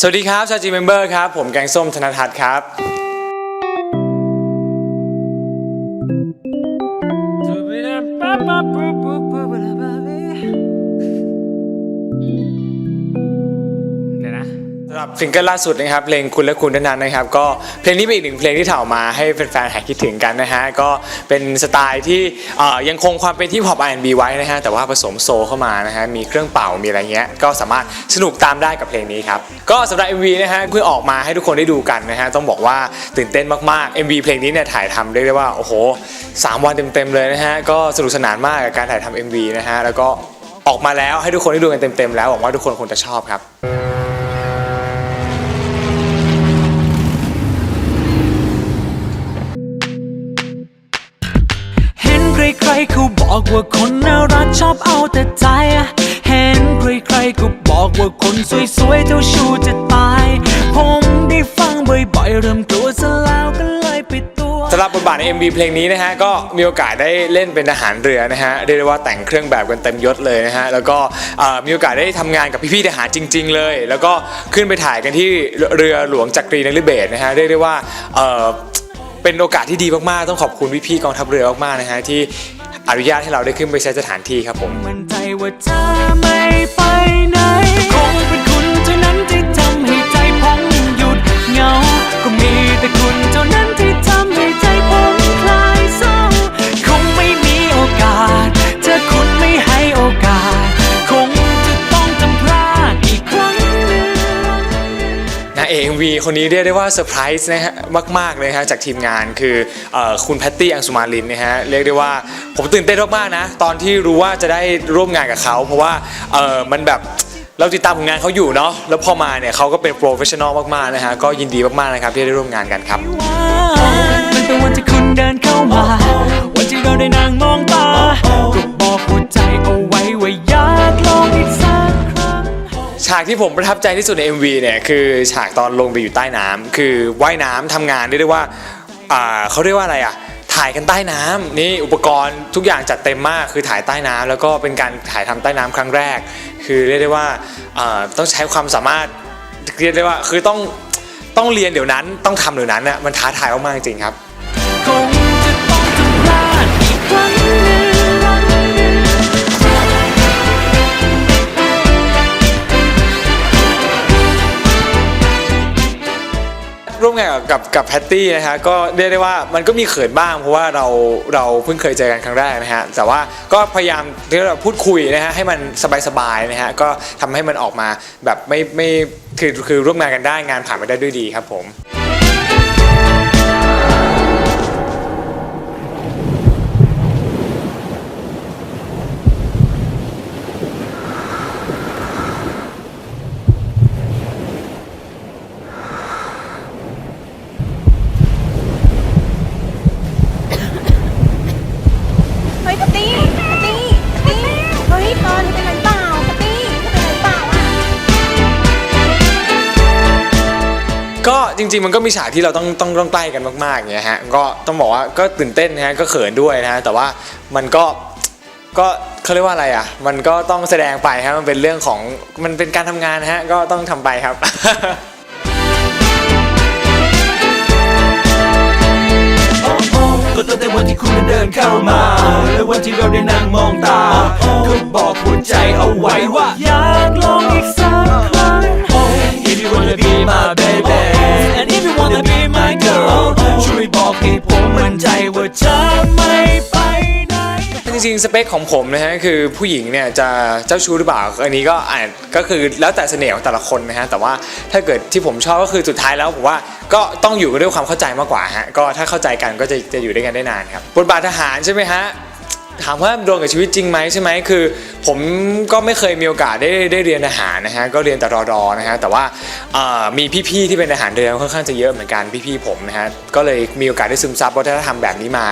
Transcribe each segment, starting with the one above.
สวัสดีครับชาจีเมมเบอร์ครับ ผมแกงส้มธนทัศน์ครับ รับซิงเกิลล่าสุดนะครับเพลงคุณและคุณเท่านั้นนะครับ ก็เพลงนี้เป็นอีกหนึ่งเพลงที่ถ่ามาให้แฟนๆหายคิดถึงกันนะฮะก็เป็นสไตล์ที่ยังคงความเป็นที่พอป R&B ไว้นะฮะแต่ว่าผสมโซเข้ามานะฮะมีเครื่องเป่ามีอะไรเงี้ยก็สามารถสนุกตามได้กับเพลงนี้ครับก็สำหรับ MV นะฮะเพิ่งออกมาให้ทุกคนได้ดูกันนะฮะต้องบอกว่าตื่นเต้นมากๆ MV เพลงนี้เนี่ยถ่ายทำเรียกได้ว่าโอ้โหสามวันเต็มๆเลยนะฮะก็สนุกสนานมากกับการถ่ายทำ MV นะฮะแล้วก็ออกมาแล้วให้ทุกคนได้ดูกันเต็มๆแล้วหวังว่าทุกคนคงจะชอบครับ ใครๆเขาบอกว่าคนน่ารักชอบเอาแต่ใจ เห็นใครๆก็บอกว่าคนสวยๆเจ้าชู้จะตาย ผมได้ฟังบ่อยๆเริ่มกลัวซะแล้วก็เลยปิดตัว สำหรับบทบาทใน MV เพลงนี้นะฮะก็มีโอกาสได้เล่นเป็นทหารเรือนะฮะเรียกได้ว่าแต่งเครื่องแบบกันเต็มยศเลยนะฮะแล้วก็เอ่อมีโอกาสได้ทำงานกับพี่ๆทหารจริง ๆ เลย แล้วก็ขึ้นไปถ่ายกันที่เรือหลวงจักรีนฤเบศรนะฮะเรียกได้ว่าเอ่อ เป็นโอกาสที่ดีมากๆ ต้องขอบคุณพี่ๆกองทัพเรือมากๆนะฮะที่อนุญาตให้เราได้ขึ้นไปใช้สถานที่ครับผม เอก MV คนนี้เรียกได้ว่าเซอร์ไพรส์นะฮะมากๆเลยฮะจากทีมงานคืออคุณแพตตี้อังสุมาลินนะฮะเรียกได้ว่าผมตื่นเต้นมากๆนะตอนที่รู้ว่าจะได้ร่วมงานกับเขา เพราะว่ามันแบบเราติดตามผลงานเขาอยู่เนาะแล้วพอมาเนี่ยเขาก็เป็นโปรเฟชชั่นอลมากๆนะฮะก็ยินดีมากๆนะครับที่ได้ร่วมงานกันครับมันเป็นวันที่คุณเดินเข้ามาวันที่เราได้นั่งมองตาก็บอกหัวใจเอาไว้ว่าอยากลองอีกสัก ฉากที่ผมประทับใจที่สุดใน MV เนี่ยคือฉากตอนลงไปอยู่ใต้น้ำคือว่ายน้ำทำงานเรียกได้ว่าอ่าเขาเรียกว่าอะไรอะ ถ่ายกันใต้น้ำนี่อุปกรณ์ทุกอย่างจัดเต็มมากคือถ่ายใต้น้ำแล้วก็เป็นการถ่ายทำใต้น้ำครั้งแรก คือเรียกได้ว่าอ่าต้องใช้ความสามารถเรียกได้ว่าคือต้องต้องเรียนเดี๋ยวนั้นต้องทำเดี๋ยวนั้นน่ะมันท้าทายมากๆจริงๆครับ งานกับกับแพตตี้นะฮะก็เรียกได้ว่ามันก็มีเขินบ้างเพราะว่าเราเราเพิ่งเคยเจอกันครั้งแรกนะฮะแต่ว่าก็พยายามที่เราพูดคุยนะฮะให้มันสบายๆนะฮะก็ทำให้มันออกมาแบบไม่ไม่คือคือร่วมงานกันได้งานผ่านไปได้ด้วยดีครับผม ก็จริงๆมันก็มีฉากที่เราต้องต้องต้องใกล้กันมากๆอย่างเงี้ยฮะก็ต้องบอกว่าก็ตื่นเต้นนะฮะก็เขินด้วยนะฮะแต่ว่ามันก็ก็เขาเรียกว่าอะไรอะ มันก็ต้องแสดงไปฮะมันเป็นเรื่องของมันเป็นการทำงานนะฮะก็ต้องทำไปครับ ก็ตั้งแต่วันที่คุณเดินเข้ามา และวันที่เราได้นั่งมองตา ก็บอกหัวใจเอาไว้ว่า อยากลองอีกสักครั้ง If you wanna be my baby ใจว่าจะไม่ไปไหน จริงๆ สเปคของผมนะฮะคือผู้หญิงเนี่ยจะเจ้าชู้หรือเปล่าอันนี้ก็อ่านก็คือแล้วแต่เสน่ห์ของแต่ละคนนะฮะแต่ว่าถ้าเกิดที่ผมชอบก็คือสุดท้ายแล้วผมว่าก็ต้องอยู่กันด้วยความเข้าใจมากกว่าฮะก็ถ้าเข้าใจกันก็จะจะอยู่ด้วยกันได้นานครับบทบาททหารใช่ไหมฮะ ถามว่าโดนกับชีวิตจริงไหมใช่ไหมคือ ผมก็ไม่เคยมีโอกาสได้ได้เรียนทหารนะฮะก็เรียนแต่รอดอนะฮะแต่ว่ามีพี่ๆที่เป็นทหารเรือค่อนข้างจะเยอะเหมือนกันพี่ๆผมนะฮะก็เลยมีโอกาสได้ซึมซับวัฒนธรรมแบบนี้มา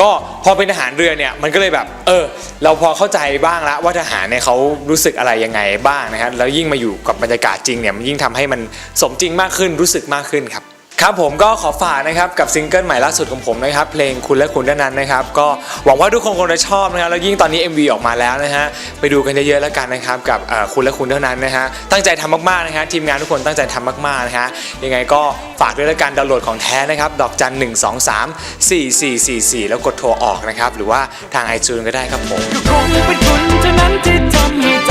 ก็พอเป็นทหารเรือเนี่ยมันก็เลยแบบเออเราพอเข้าใจบ้างละว่าทหารเนี่ยเขารู้สึกอะไรยังไงบ้างนะฮะแล้วยิ่งมาอยู่กับบรรยากาศจริงเนี่ยมันยิ่งทำให้มันสมจริงมากขึ้นรู้สึกมากขึ้นครับ ครับผมก็ขอฝากนะครับกับซิงเกิลใหม่ล่าสุดของผมนะครับเพลงคุณและคุณเท่านั้นนะครับก็หวังว่าทุกคนคงจะชอบนะครับแล้วยิ่งตอนนี้ MV ออกมาแล้วนะฮะไปดูกันเยอะๆแล้วกันนะครับกับคุณและคุณเท่านั้นนะฮะตั้งใจทำมากๆนะฮะทีมงานทุกคนตั้งใจทำมากๆนะฮะยังไงก็ฝากด้วยแล้วกันดาวน์โหลดของแท้นะครับดอกจัน1 2 3 4 4 4 4แล้วกดโทรออกนะครับหรือว่าทาง iTunes ก็ได้ครับผมคงเป็นคุณเท่านั้นที่ทำให้ใจ